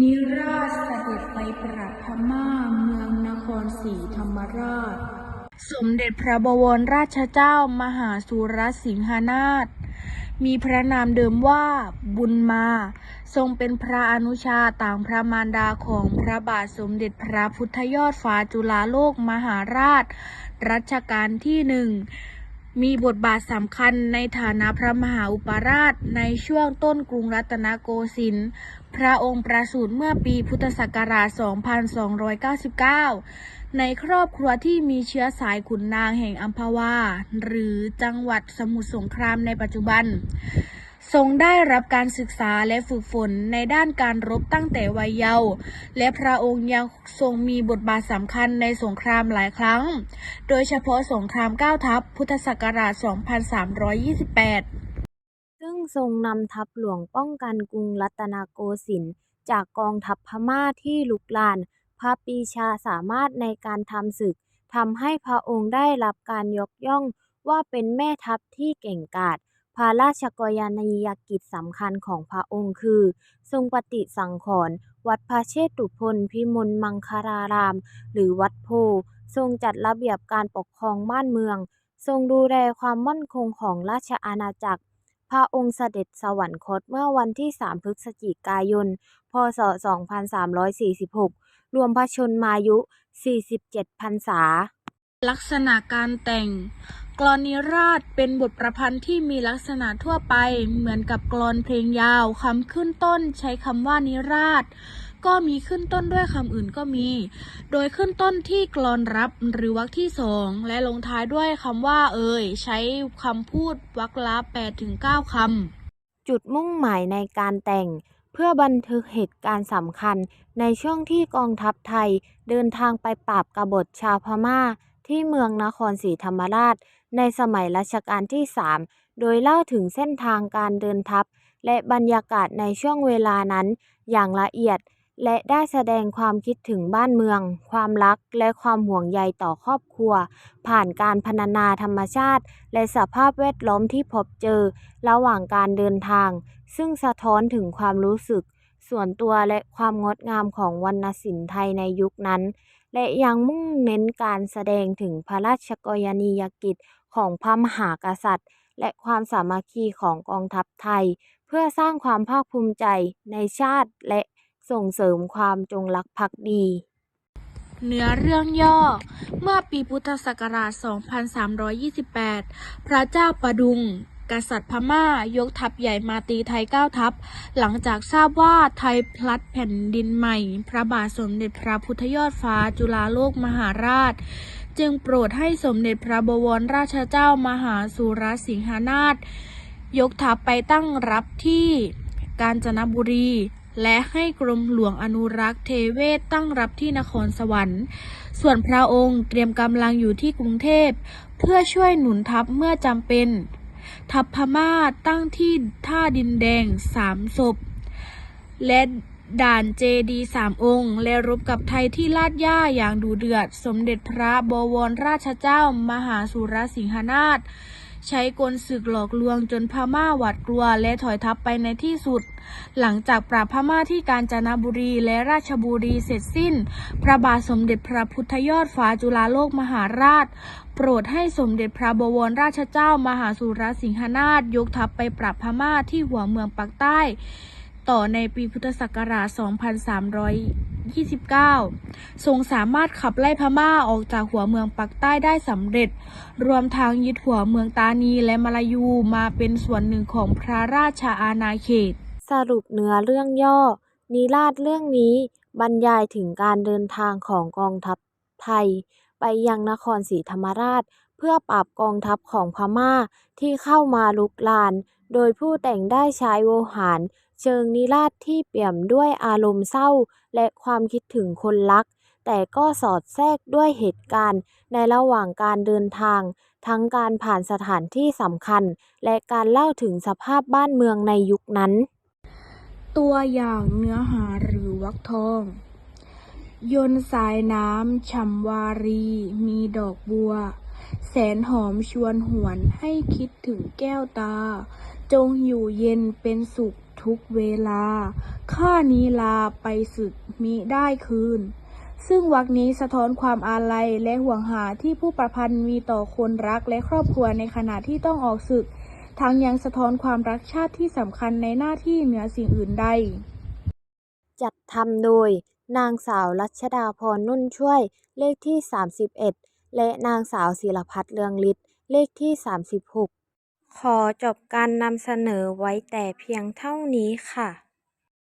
นิราชเสด็จไปปราบพม่าเมืองนครศรีธรรมราช สมเด็จพระบวรราชเจ้ามหาสุรสิงหนาถมีพระนามเดิมว่าบุญมา ทรงเป็นพระอนุชาต่างพระมารดาของพระบาทสมเด็จพระพุทธยอดฟ้าจุฬาโลกมหาราช รัชกาลที่หนึ่ง มีบทบาทสำคัญในฐานะพระมหาอุปราชในช่วงต้นกรุงรัตนโกสินทร์ พระองค์ประสูติเมื่อปีพุทธศักราช 2299 ในครอบครัวที่มีเชื้อสายขุนนางแห่งอัมพวา หรือจังหวัดสมุทรสงครามในปัจจุบัน ทรงได้รับการศึกษาและฝึกฝนในด้านการรบตั้งแต่วัยเยาว์และพระองค์ยังทรงมีบทบาทสำคัญในสงครามหลายครั้ง โดยเฉพาะสงครามเก้าทัพพุทธศักราช 2328 ซึ่งทรงนำทัพหลวงป้องกันกรุงรัตนโกสินทร์จากกองทัพพม่าที่ลุกลาน พระปีชาสามารถในการทำศึกทำให้พระองค์ได้รับการยกย่องว่าเป็นแม่ทัพที่เก่งกาจ พระราชกรณียกิจสำคัญของพระองค์คือ ทรงปฏิสังขรณ์วัดพระเชตุพนพิมลมังคาราราม หรือวัดโพ ทรงจัดระเบียบการปกครองบ้านเมือง ทรงดูแลความมั่นคงของราชอาณาจักร พระองค์เสด็จสวรรคตเมื่อวันที่ 3 พฤศจิกายน พ.ศ.2346 รวมพระชนมายุ 47 พรรษา ลักษณะการแต่ง กลอนนิราศเป็นบทประพันธ์ที่มีลักษณะทั่วไป เหมือนกับกลอนเพลงยาวคำขึ้นต้นใช้คำว่านิราศก็มีขึ้นต้นด้วยคำอื่นก็มี โดยขึ้นต้นที่กลอนรับหรือวรรคที่สองและลงท้ายด้วยคำว่าเอ่ยใช้คำพูดวรรคละ8ถึง9คำ จุดมุ่งหมายในการแต่ง เพื่อบันทึกเหตุการณ์สำคัญ ในช่วงที่กองทัพไทย เดินทางไปปราบกบฏชาวพม่า ที่เมืองนครศรีธรรมราช ในสมัยรัชกาลที่ 3 โดยเล่าถึงเส้นทางการเดินทัพ และบรรยากาศในช่วงเวลานั้นอย่างละเอียด และได้แสดงความคิดถึงบ้านเมือง ความรักและความห่วงใยต่อครอบครัว ผ่านการพรรณนาธรรมชาติ และสภาพแวดล้อมที่พบเจอ ระหว่างการเดินทาง ซึ่งสะท้อนถึงความรู้สึกส่วนตัวและความงดงามของวรรณศิลป์ไทยในยุคนั้น และยังมุ่งเน้นการแสดงถึงพระราชกรณียกิจของพระมหากษัตริย์ และความสามัคคีของกองทัพไทย เพื่อสร้างความภาคภูมิใจในชาติและส่งเสริมความจงรักภักดีเนื้อเรื่องย่อ เมื่อปีพุทธศักราช 2328 พระเจ้าประดุง กษัตริย์พม่ายกทัพใหญ่มาตีไทยเก้าทัพ หลังจากทราบว่าไทยพลัดแผ่นดินใหม่ พระบาทสมเด็จพระพุทธยอดฟ้าจุฬาโลกมหาราช จึงโปรดให้สมเด็จพระบวรราชเจ้ามหาสุรสิงหนาถยกทัพไปตั้งรับที่กาญจนบุรี และให้กรมหลวงอนุรักษ์เทเวศตั้งรับที่นครสวรรค์ ส่วนพระองค์เตรียมกำลังอยู่ที่กรุงเทพ เพื่อช่วยหนุนทัพเมื่อจำเป็น ทัพพม่าตั้งที่ท่าดินแดงสามศพ และด่านเจดีสามองค์ และรบกับไทยที่ลาดย่าอย่างดูเดือด สมเด็จพระบวรราชเจ้า มหาสุรสิงหนาถใช้กลศึกหลอกลวงจนพม่าหวาดกลัวและถอยทัพไปในที่สุด หลังจากปราบพม่าที่กาญจนบุรีและราชบุรีเสร็จสิ้น พระบาทสมเด็จพระพุทธยอดฟ้าจุฬาโลกมหาราช โปรดให้สมเด็จพระบวรราชเจ้ามหาสุรสิงหนาถยกทัพไปปราบพม่าที่หัวเมืองปักใต้ ต่อในปีพุทธศักราช 2329 ทรงสามารถขับไล่พม่าออกจากหัวเมืองปักใต้ได้สำเร็จ รวมทางยึดหัวเมืองตานีและมาลายูมาเป็นส่วนหนึ่งของพระราชอาณาเขต สรุปเนื้อเรื่องย่อ นิราศเรื่องนี้บรรยายถึงการเดินทางของกองทัพไทยไปยังนครศรีธรรมราช เพื่อปราบกองทัพของพม่าที่เข้ามาลุกลาน โดยผู้แต่งได้ใช้โวหาร เชิงนิราศที่เปี่ยมด้วยอารมณ์เศร้า และความคิดถึงคนรัก แต่ก็สอดแทรกด้วยเหตุการณ์ ในระหว่างการเดินทาง ทั้งการผ่านสถานที่สำคัญ และการเล่าถึงสภาพบ้านเมืองในยุคนั้น ตัวอย่างเนื้อหาหรือวรรคทอง ยนสายน้ำฉ่ำวารีมีดอกบัว แสนหอมชวนหวนให้คิดถึงแก้วตา จงอยู่เย็นเป็นสุขทุกเวลา ข้านี้ลาไปศึกมิได้คืน ซึ่งวรรคนี้สะท้อนความอาลัยและห่วงหาที่ผู้ประพันธ์มีต่อคนรักและครอบครัวในขณะที่ต้องออกศึก ทั้งยังสะท้อนความรักชาติที่สำคัญในหน้าที่เหนือสิ่งอื่นใด จัดทำโดย นางสาวรัชดาพรนุ่นช่วย เลขที่ 31 และนางสาวศิรพัฒน์เลืองฤทธิ์เลขที่ 36 ขอจบการนำเสนอไว้แต่เพียงเท่านี้ค่ะ